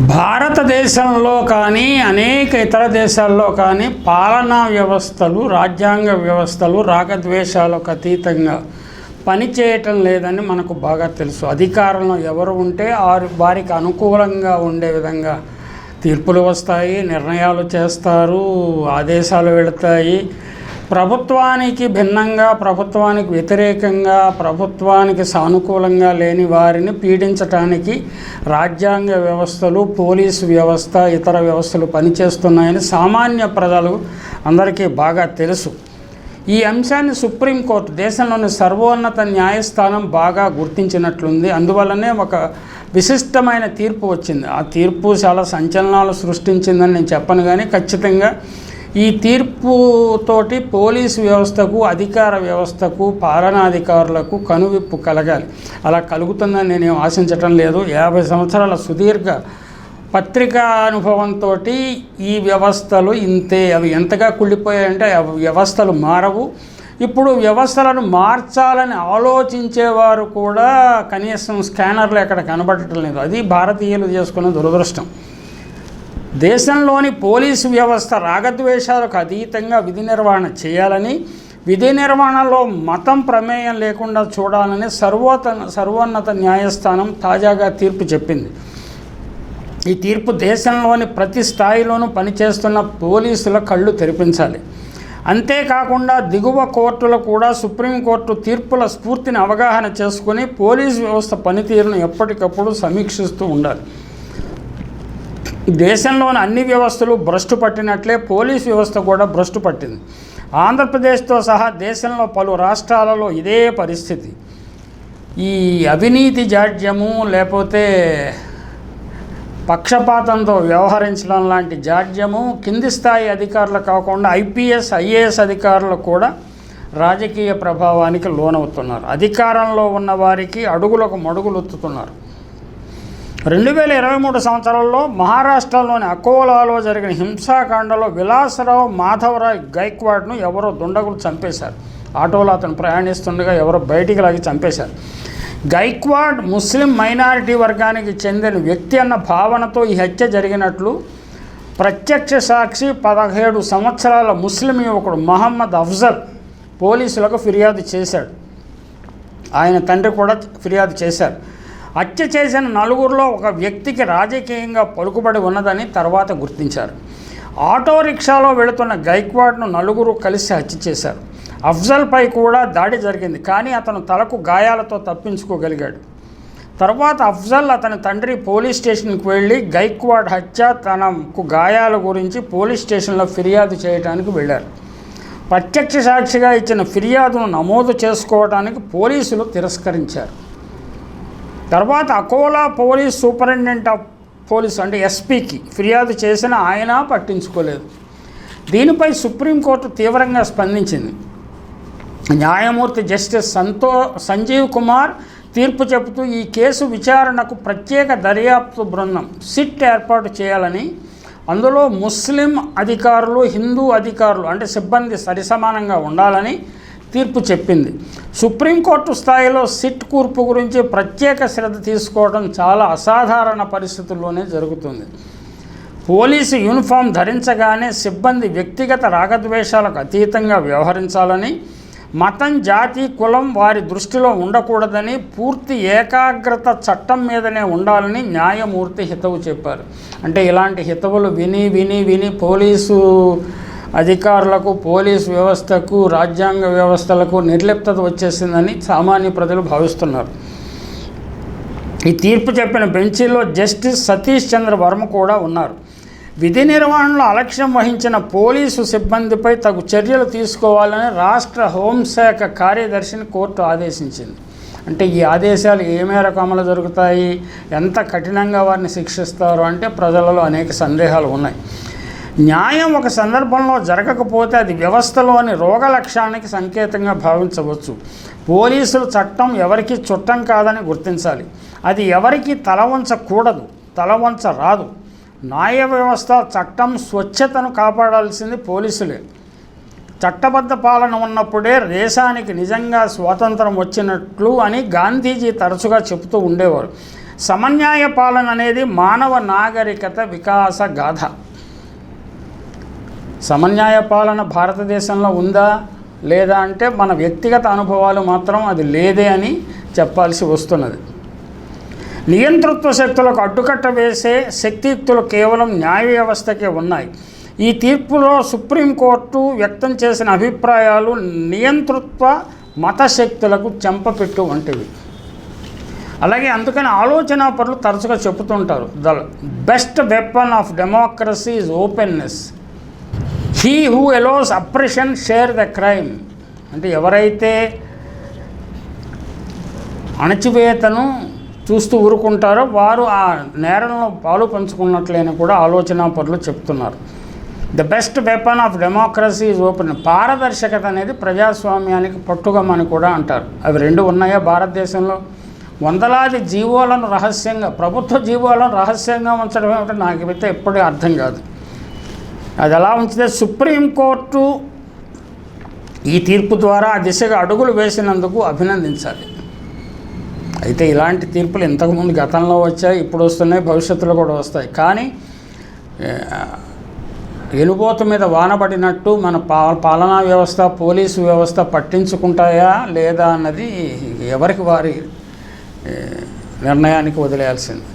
భారతదేశంలో కానీ అనేక ఇతర దేశాల్లో కానీ పాలనా వ్యవస్థలు రాజ్యాంగ వ్యవస్థలు రాగద్వేషాలకు అతీతంగా పనిచేయటం లేదని మనకు బాగా తెలుసు. అధికారంలో ఎవరు ఉంటే వారి వారికి అనుకూలంగా ఉండే విధంగా తీర్పులు వస్తాయి నిర్ణయాలు చేస్తారు ఆదేశాలు వెళతాయి. ప్రభుత్వానికి భిన్నంగా ప్రభుత్వానికి వ్యతిరేకంగా ప్రభుత్వానికి సానుకూలంగా లేని వారిని పీడించటానికి రాజ్యాంగ వ్యవస్థలు పోలీసు వ్యవస్థ ఇతర వ్యవస్థలు పనిచేస్తున్నాయని సామాన్య ప్రజలు అందరికీ బాగా తెలుసు. ఈ అంశాన్ని సుప్రీంకోర్టు దేశంలోని సర్వోన్నత న్యాయస్థానం బాగా గుర్తించినట్లుంది. అందువల్లనే ఒక విశిష్టమైన తీర్పు వచ్చింది. ఆ తీర్పు చాలా సంచలనాలు సృష్టించిందని నేను చెప్పను కానీ ఖచ్చితంగా ఈ తీర్పుతోటి పోలీసు వ్యవస్థకు అధికార వ్యవస్థకు పాలనాధికారులకు కనువిప్పు కలగాలి. అలా కలుగుతుందని నేను ఆశించటం లేదు. యాభై సంవత్సరాల సుదీర్ఘ పత్రికా అనుభవంతో ఈ వ్యవస్థలు ఇంతే. అవి ఎంతగా కుళ్ళిపోయాయంటే అవి వ్యవస్థలు మారవు. ఇప్పుడు వ్యవస్థలను మార్చాలని ఆలోచించేవారు కూడా కనీసం స్కానర్లు ఎక్కడ కనబడటం లేదు. అది భారతీయులు చేసుకున్న దురదృష్టం. దేశంలోని పోలీసు వ్యవస్థ రాగద్వేషాలకు అతీతంగా విధి నిర్వహణ చేయాలని విధి నిర్వహణలో మతం ప్రమేయం లేకుండా చూడాలని సర్వోత సర్వోన్నత న్యాయస్థానం తాజాగా తీర్పు చెప్పింది. ఈ తీర్పు దేశంలోని ప్రతి స్థాయిలోనూ పనిచేస్తున్న పోలీసుల కళ్ళు తెరిపించాలి. అంతేకాకుండా దిగువ కోర్టులు కూడా సుప్రీంకోర్టు తీర్పుల స్ఫూర్తిని అవగాహన చేసుకుని పోలీసు వ్యవస్థ పనితీరును ఎప్పటికప్పుడు సమీక్షిస్తూ ఉండాలి. దేశంలోని అన్ని వ్యవస్థలు భ్రష్టు పట్టినట్లే పోలీస్ వ్యవస్థ కూడా భ్రష్టు పట్టింది. ఆంధ్రప్రదేశ్తో సహా దేశంలో పలు రాష్ట్రాలలో ఇదే పరిస్థితి. ఈ అవినీతి జాడ్యము లేకపోతే పక్షపాతంతో వ్యవహరించడం లాంటి జాడ్యము కింది స్థాయి అధికారులు కాకుండా ఐపీఎస్ ఐఏఎస్ అధికారులు కూడా రాజకీయ ప్రభావానికి లోనవుతున్నారు. అధికారంలో ఉన్న వారికి అడుగులకు మడుగులొత్తుతున్నారు. రెండు వేల ఇరవై మూడు సంవత్సరంలో మహారాష్ట్రలోని అకోలాలో జరిగిన హింసాకాండలో విలాసరావు మాధవరాయ్ గైక్వాడ్ను ఎవరో దుండగులు చంపేశారు. ఆటోలో అతను ప్రయాణిస్తుండగా ఎవరో బయటికి లాగి చంపేశారు. గైక్వాడ్ ముస్లిం మైనారిటీ వర్గానికి చెందిన వ్యక్తి అన్న భావనతో ఈ హత్య జరిగినట్లు ప్రత్యక్ష సాక్షి పదహేడు సంవత్సరాల ముస్లిం యువకుడు మహమ్మద్ అఫ్జల్ పోలీసులకు ఫిర్యాదు చేశాడు. ఆయన తండ్రి కూడా ఫిర్యాదు చేశారు. హత్య చేసిన నలుగురిలో ఒక వ్యక్తికి రాజకీయంగా పలుకుబడి ఉన్నదని తర్వాత గుర్తించారు. ఆటో రిక్షాలో వెళుతున్న గైక్వాడ్ను నలుగురు కలిసి హత్య చేశారు. అఫ్జల్పై కూడా దాడి జరిగింది కానీ అతను తలకు గాయాలతో తప్పించుకోగలిగాడు. తర్వాత అఫ్జల్ అతని తండ్రి పోలీస్ స్టేషన్కి వెళ్ళి గైక్వాడ్ హత్య తనకు గాయాల గురించి పోలీస్ స్టేషన్లో ఫిర్యాదు చేయడానికి వెళ్ళారు. ప్రత్యక్ష సాక్షిగా ఇచ్చిన ఫిర్యాదును నమోదు చేసుకోవడానికి పోలీసులు తిరస్కరించారు. తర్వాత Akola police superintendent of police అంటే ఎస్పీకి ఫిర్యాదు చేసిన ఆయన పట్టించుకోలేదు. దీనిపై సుప్రీంకోర్టు తీవ్రంగా స్పందించింది. న్యాయమూర్తి జస్టిస్ సంతో సంజీవ్ కుమార్ తీర్పు చెబుతూ ఈ కేసు విచారణకు ప్రత్యేక దర్యాప్తు బృందం సిట్ ఏర్పాటు చేయాలని అందులో ముస్లిం అధికారులు హిందూ అధికారులు అంటే సిబ్బంది సరిసమానంగా ఉండాలని తీర్పు చెప్పింది. సుప్రీంకోర్టు స్థాయిలో సిట్ కూర్పు గురించి ప్రత్యేక శ్రద్ధ తీసుకోవడం చాలా అసాధారణ పరిస్థితుల్లోనే జరుగుతుంది. పోలీసు యూనిఫామ్ ధరించగానే సిబ్బంది వ్యక్తిగత రాగద్వేషాలకు అతీతంగా వ్యవహరించాలని మతం జాతి కులం వారి దృష్టిలో ఉండకూడదని పూర్తి ఏకాగ్రత చట్టం మీదనే ఉండాలని న్యాయమూర్తి హితవు చెప్పారు. అంటే ఇలాంటి హితవులు విని విని విని పోలీసు అధికారులకు పోలీసు వ్యవస్థకు రాజ్యాంగ వ్యవస్థలకు నిర్లిప్తత వచ్చేసిందని సామాన్య ప్రజలు భావిస్తున్నారు. ఈ తీర్పు చెప్పిన బెంచీలో జస్టిస్ సతీష్ చంద్ర వర్మ కూడా ఉన్నారు. విధి నిర్వహణలో అలక్ష్యం వహించిన పోలీసు సిబ్బందిపై తగు చర్యలు తీసుకోవాలని రాష్ట్ర హోంశాఖ కార్యదర్శిని కోర్టు ఆదేశించింది. అంటే ఈ ఆదేశాలు ఏ మేరకు అమలు జరుగుతాయి? ఎంత కఠినంగా వారిని శిక్షిస్తారు? అంటే ప్రజలలో అనేక సందేహాలు ఉన్నాయి. న్యాయం ఒక సందర్భంలో జరగకపోతే అది వ్యవస్థలోని రోగ లక్ష్యానికి సంకేతంగా భావించవచ్చు. పోలీసులు చట్టం ఎవరికి చుట్టం కాదని గుర్తించాలి. అది ఎవరికి తల వంచకూడదు తల వంచ రాదు న్యాయ వ్యవస్థ చట్టం స్వచ్ఛతను కాపాడాల్సింది పోలీసులే. చట్టబద్ధ పాలన ఉన్నప్పుడే దేశానికి నిజంగా స్వాతంత్రం వచ్చినట్లు అని గాంధీజీ తరచుగా చెబుతూ ఉండేవారు. సమన్యాయ పాలన అనేది మానవ నాగరికత వికాస గాథ. సమన్యాయ పాలన భారతదేశంలో ఉందా లేదా అంటే మన వ్యక్తిగత అనుభవాలు మాత్రం అది లేదే అని చెప్పాల్సి వస్తున్నది. నియంతృత్వ శక్తులకు అడ్డుకట్ట వేసే శక్తియుక్తులు కేవలం న్యాయ వ్యవస్థకే ఉన్నాయి. ఈ తీర్పులో సుప్రీంకోర్టు వ్యక్తం చేసిన అభిప్రాయాలు నియంతృత్వ మత శక్తులకు చెంపపెట్టు వంటివి. అలాగే అందుకని ఆలోచన పరులు తరచుగా చెబుతుంటారు the best weapon of democracy is openness. He who allows oppression share the crime అంటే ఎవరైతే అణచివేతను చూస్తూ ఊరుకుంటారో వారు ఆ నేరంలో పాలు పంచుకున్నట్లేని కూడా ఆలోచన పనులు చెప్తున్నారు. The best weapon of democracy is open పారదర్శకత అనేది ప్రజాస్వామ్యానికి పట్టుగమని కూడా అంటారు. అవి రెండు ఉన్నాయా భారతదేశంలో? వందలాది జీవోలను రహస్యంగా ప్రభుత్వ జీవోలను రహస్యంగా ఉంచడం ఏమిటో నాకైతే ఎప్పుడూ అర్థం కాదు. అది ఎలా ఉంచితే సుప్రీంకోర్టు ఈ తీర్పు ద్వారా ఆ దిశగా అడుగులు వేసినందుకు అభినందించాలి. అయితే ఇలాంటి తీర్పులు ఇంతకుముందు గతంలో వచ్చాయి ఇప్పుడు వస్తున్నాయి భవిష్యత్తులో కూడా వస్తాయి. కానీ ఎనుబోత మీద వానబడినట్టు మన పాలనా వ్యవస్థ పోలీసు వ్యవస్థ పట్టించుకుంటాయా లేదా అన్నది ఎవరికి వారి నిర్ణయానికి వదిలేయాల్సింది.